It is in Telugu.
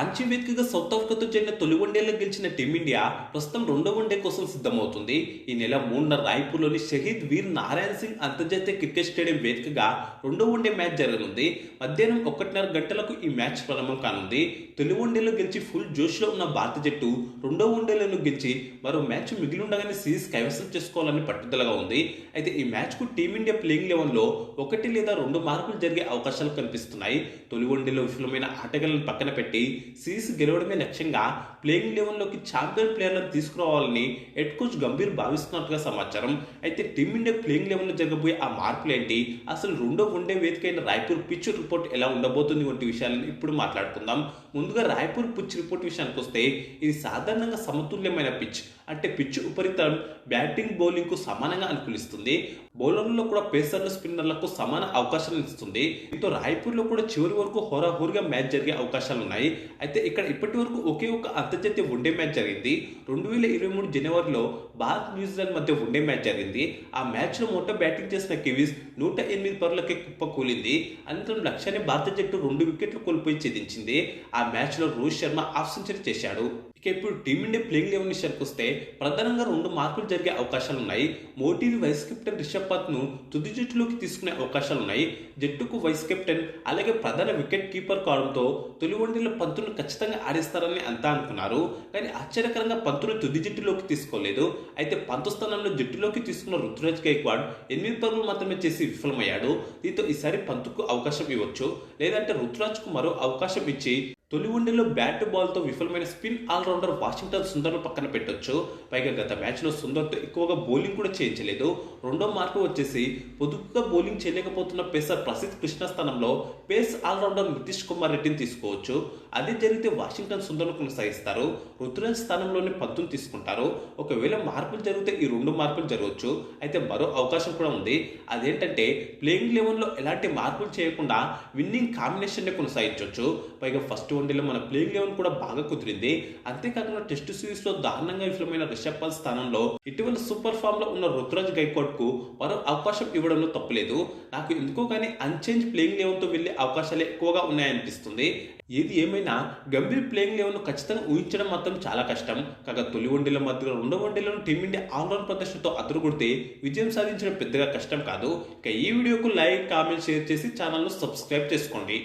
రాంచీ వేదికగా సౌత్ ఆఫ్రికాతో జరిగిన తొలి వన్డేలో గెలిచిన టీమిండియా ప్రస్తుతం రెండో వన్డే కోసం సిద్ధమవుతుంది. ఈ నెల మూడున రాయ్పూర్లోని షహీద్ వీర్ నారాయణ సింగ్ అంతర్జాతీయ క్రికెట్ స్టేడియం వేదికగా రెండో వన్డే మ్యాచ్ జరగనుంది. మధ్యాహ్నం ఒకటిన్నర గంటలకు ఈ మ్యాచ్ ప్రారంభం కానుంది. తొలి వన్డేలో గెలిచి ఫుల్ జోష్లో ఉన్న భారత జట్టు రెండో వన్డేలను గెలిచి మరో మ్యాచ్ మిగిలి ఉండగానే సిరీస్ కైవసం చేసుకోవాలని పట్టుదలగా ఉంది. అయితే ఈ మ్యాచ్కు టీమిండియా ప్లేయింగ్ లెవెన్లో ఒకటి లేదా రెండు మార్పులు జరిగే అవకాశాలు కనిపిస్తున్నాయి. తొలి వన్డేలో విఫలమైన ఆటగాళ్ళను పక్కన పెట్టి సిరీస్ గెలవడమే లక్ష్యంగా ప్లేయింగ్ లెవెన్లోకి ఛాంపియన్ ప్లేయర్లను తీసుకురావాలని హెడ్ కోచ్ గంభీర్ భావిస్తున్నట్టుగా సమాచారం. అయితే టీమిండియా ప్లేయింగ్ లెవెన్లో జరగబోయే ఆ మార్పులు ఏంటి అసలు రెండో వన్డే వేదిక అయిన రాయ్పూర్ పిచ్ రిపోర్ట్ ఎలా ఉండబోతుంది వంటి విషయాలను ఇప్పుడు మాట్లాడుకుందాం. ముందుగా రాయ్పూర్ పిచ్ రిపోర్ట్ విషయానికి వస్తే ఇది సాధారణంగా సమతుల్యమైన పిచ్. అంటే పిచ్ ఉపరితలం బ్యాటింగ్ బౌలింగ్కు సమానంగా అనుకూలిస్తుంది. బౌలర్లలో కూడా పేసర్లు స్పిన్నర్లకు సమాన అవకాశాలను ఇస్తుంది. దీంతో రాయ్పూర్లో కూడా చివరి వరకు హోరాహోరీగా మ్యాచ్ జరిగే అవకాశాలు ఉన్నాయి అయితే ఇక్కడ ఇప్పటి వరకు ఒకే ఒక అంతర్జాతీయ వన్డే మ్యాచ్ జరిగింది. రెండు వేల ఇరవై మూడు జనవరిలో భారత్ న్యూజిలాండ్ మధ్య వన్డే మ్యాచ్ జరిగింది. ఆ మ్యాచ్లో మొట్ట బ్యాటింగ్ చేసిన కివీస్ నూట ఎనిమిది పరులకే కుప్ప కూలింది. అనంతరం లక్ష్యాన్ని భారత జట్టు రెండు వికెట్లు కోల్పోయి ఛేదించింది. ఆ మ్యాచ్లో రోహిత్ శర్మ హాఫ్ సెంచరీ చేశాడు. ఇక ఇప్పుడు టీమిండియా ప్లేయింగ్ లెవెన్ విషయానికి వస్తే ప్రధానంగా రెండు మార్పులు జరిగే అవకాశాలు ఉన్నాయి మోటీని వైస్ కెప్టెన్ రిషబ్ పంత్ను తుది జట్టులోకి తీసుకునే అవకాశాలు ఉన్నాయి జట్టుకు వైస్ కెప్టెన్ అలాగే ప్రధాన వికెట్ కీపర్ కావడంతో తొలి వన్డేలో పంతును ఖచ్చితంగా ఆడిస్తారని అంతా అనుకున్నారు. కానీ ఆశ్చర్యకరంగా పంతును తుది జట్టులోకి తీసుకోలేదు. అయితే పంతు స్థానంలో జట్టులోకి తీసుకున్న రుతురాజ్ గైక్వాడ్ ఎనిమిది పరుగులు మాత్రమే చేసి విఫలమయ్యాడు. దీంతో ఈసారి పంతుకు అవకాశం ఇవ్వచ్చు. లేదంటే రుతురాజ్కు మరో అవకాశం ఇచ్చి తొలి వన్డేలో బ్యాట్ బాల్తో విఫలమైన స్పిన్ ఆల్రౌండర్ వాషింగ్టన్ సుందర్ను పక్కన పెట్టొచ్చు. పైగా గత మ్యాచ్లో సుందర్తో ఎక్కువగా బౌలింగ్ కూడా చేయించలేదు. రెండో మార్పు వచ్చేసి పొదుపుగా బౌలింగ్ చేయలేకపోతున్న పేసర్ ప్రసిద్ధ్ కృష్ణ స్థానంలో పేస్ ఆల్రౌండర్ నితీష్ కుమార్ రెడ్డిని తీసుకోవచ్చు. అదే జరిగితే వాషింగ్టన్ సుందర్ను కొనసాగిస్తారు. రుతురాజ్ స్థానంలోనే పంతును తీసుకుంటారు. ఒకవేళ మార్పులు జరిగితే ఈ రెండు మార్పులు జరగవచ్చు అయితే మరో అవకాశం కూడా ఉంది. అదేంటంటే ప్లేయింగ్ లెవెన్లో ఎలాంటి మార్పులు చేయకుండా విన్నింగ్ కాంబినేషన్నే కొనసాగించవచ్చు పైగా ఫస్ట్ వన్డేలో మన ప్లేయింగ్ లెవెన్ కూడా బాగా కుదిరింది. అంతేకాకుండా టెస్ట్ సిరీస్లో దారుణంగా విఫలమైన రిషబ్ పంత్ స్థానంలో ఇటీవల సూపర్ ఫామ్లో ఉన్న రుతురాజ్ గైక్వాడ్కు మరో అవకాశం ఇవ్వడంలో తప్పలేదు. నాకు ఎందుకో కానీ అన్చేంజ్ ప్లేయింగ్ లెవెన్తో వెళ్ళే అవకాశాలే ఎక్కువగా ఉన్నాయనిపిస్తుంది. ఏది ఏమైనా గంభీర్ ప్లేయింగ్ లెవెన్ ఖచ్చితంగా ఊహించడం మాత్రం చాలా కష్టం. కాగా తొలి వన్డేల మధ్య రెండో వన్డేలను టీమిండియా ఆల్రౌండ్ ప్రదర్శనతో అదురుకొడితే విజయం సాధించడం పెద్దగా కష్టం కాదు. ఇక ఈ వీడియోకు లైక్ కామెంట్ షేర్ చేసి ఛానల్ను సబ్స్క్రైబ్ చేసుకోండి.